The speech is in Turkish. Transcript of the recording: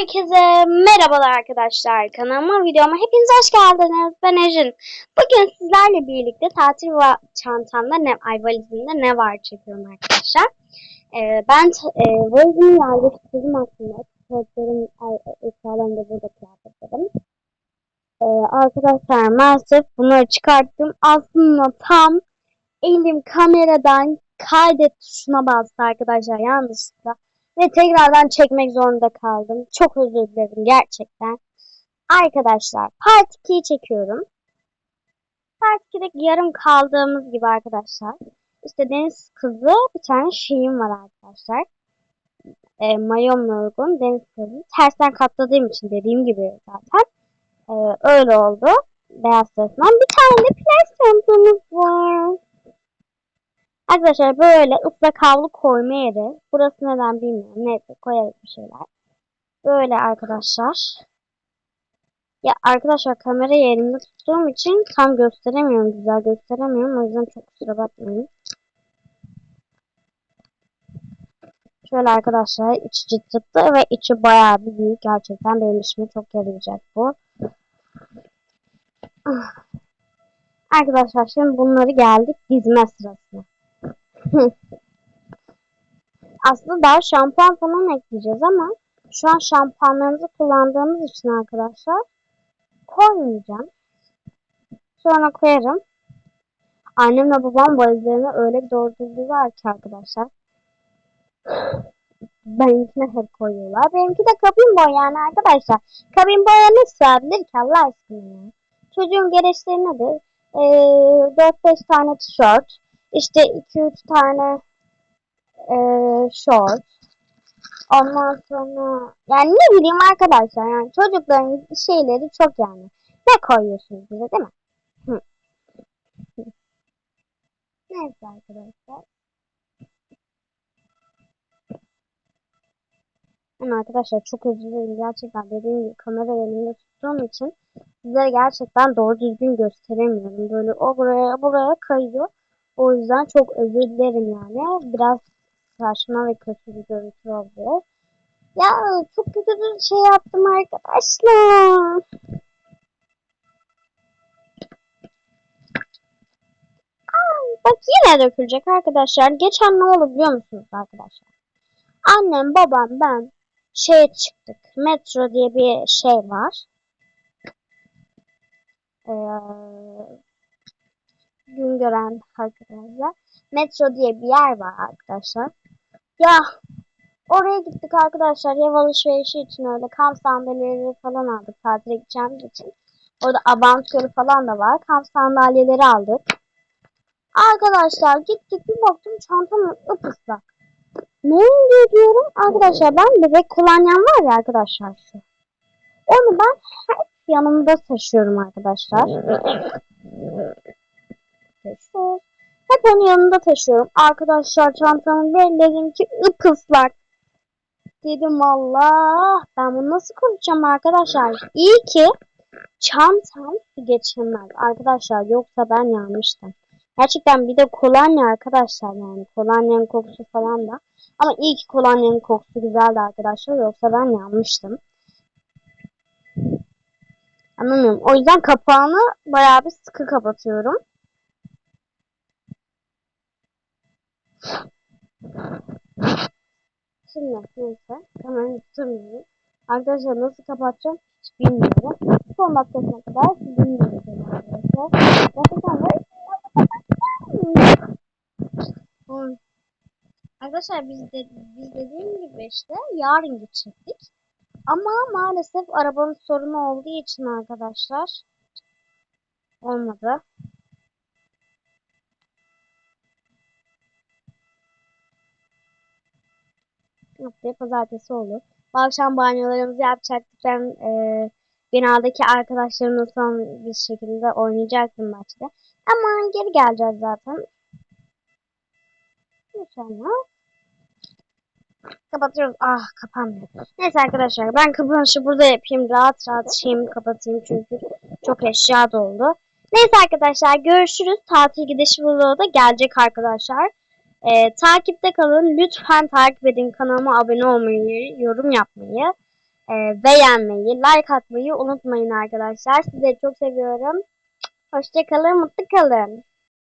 Herkese merhabalar arkadaşlar. Kanalıma videoma hepiniz hoş geldiniz. Ben Ejin. Bugün sizlerle birlikte tatil va çantamda ne, ay valizimde ne var çekiyorum arkadaşlar. Ee, ben e, valizimi yerleştirdim aslında. Kıyafetlerim, ay, eşyalarım da burada kıyafetlerim. Ee, arkadaşlar maalesef bunları çıkarttım. Aslında tam elim kameradan kaydet tuşuna bastı arkadaşlar yanlışlıkla. Ve tekrardan çekmek zorunda kaldım. Çok özür dilerim gerçekten. Arkadaşlar Part 2'yi çekiyorum. Part 2'deki yarım kaldığımız gibi arkadaşlar. İşte deniz kızı bir tane şeyim var arkadaşlar. E, mayomla uygun deniz kızı. Tersten katladığım için dediğim gibi zaten. E, öyle oldu. Beyaz tarafından. Bir tane de plastik var. Arkadaşlar böyle ıslak havlu koyma yeri. Burası neden bilmiyorum. Neyse koyarız bir şeyler. Böyle arkadaşlar. Ya arkadaşlar kamerayı elimde tuttuğum için tam gösteremiyorum. Güzel gösteremiyorum. O yüzden çok kusura bakmayın. Şöyle arkadaşlar içi çıt çıttı ve içi bayağı bir büyük. Gerçekten benim işime çok yarayacak bu. Arkadaşlar şimdi bunları geldik dizme sırasına. Aslında daha şampuan falan ekleyeceğiz ama şu an şampuanlarımızı kullandığımız için arkadaşlar koymayacağım. Sonra koyarım. Annemle babam valizlerine öyle bir doldurdular ki arkadaşlar. Benimkine hep koyuyorlar. Benimki de kabin boy yani arkadaşlar. Kabin boya ne sığabilir ki Allah aşkına. Çocuğun gereçleri nedir? Ee, 4-5 tane tişört. İşte 2-3 tane e, short. Ondan sonra yani ne bileyim arkadaşlar yani çocukların şeyleri çok yani. Ne koyuyorsunuz bize değil mi? Neyse arkadaşlar. Yani arkadaşlar çok özür dilerim gerçekten dediğim gibi kamera elimde tuttuğum için sizlere gerçekten doğru düzgün gösteremiyorum. Böyle o buraya buraya kayıyor. O yüzden çok özür dilerim yani. Biraz saçma ve kötü bir görüntü oldu. Ya çok kötü bir şey yaptım arkadaşlar. Bak yine dökülecek arkadaşlar. Geçen ne oldu biliyor musunuz arkadaşlar? Annem, babam, ben şeye çıktık. Metro diye bir şey var. Ee, gün gören arkadaşlar. Metro diye bir yer var arkadaşlar. Ya oraya gittik arkadaşlar. Ev alışverişi için öyle kamp sandalyeleri falan aldık tatile gideceğimiz için. Orada abantörü falan da var. Kamp sandalyeleri aldık. Arkadaşlar gittik bir baktım çantam ıslak. Ne oluyor diyorum. Arkadaşlar ben bebek kolonyam var ya arkadaşlar şu. Onu ben hep yanımda taşıyorum arkadaşlar. Taşıyor. Hep onu yanımda taşıyorum. Arkadaşlar çantamı belledim ki ıpıslak. Dedim Allah ben bunu nasıl kuracağım arkadaşlar. İyi ki çantam geçemez. Arkadaşlar yoksa ben yanmıştım. Gerçekten bir de kolonya arkadaşlar yani. Kolonyanın kokusu falan da. Ama iyi ki kolonyanın kokusu güzeldi arkadaşlar. Yoksa ben yanmıştım. Anlamıyorum. O yüzden kapağını bayağı bir sıkı kapatıyorum. Şimdi neyse. Hemen tutmuyorum. Arkadaşlar nasıl kapatacağım hiç bilmiyorum. Son dakikasına kadar bilmiyorum arkadaşlar. Gerçekten böyle Hmm. Arkadaşlar biz de biz dediğim gibi işte yarın gidecektik. Ama maalesef arabanın sorunu olduğu için arkadaşlar olmadı. Haftaya pazartesi olur. Bu akşam banyolarımızı yapacaktık. Ben e, binadaki arkadaşlarımla son bir şekilde oynayacaktım maçta. Ama geri geleceğiz zaten. İnşallah. Kapatıyoruz. Ah kapanmıyor. Neyse arkadaşlar ben kapanışı burada yapayım. Rahat rahat şeyimi kapatayım çünkü çok eşya doldu. Neyse arkadaşlar görüşürüz. Tatil gidişi vlogu da gelecek arkadaşlar. Ee, takipte kalın. Lütfen takip edin. Kanalıma abone olmayı, yorum yapmayı. e, beğenmeyi, like atmayı unutmayın arkadaşlar. Sizleri çok seviyorum. Hoşçakalın, mutlu kalın.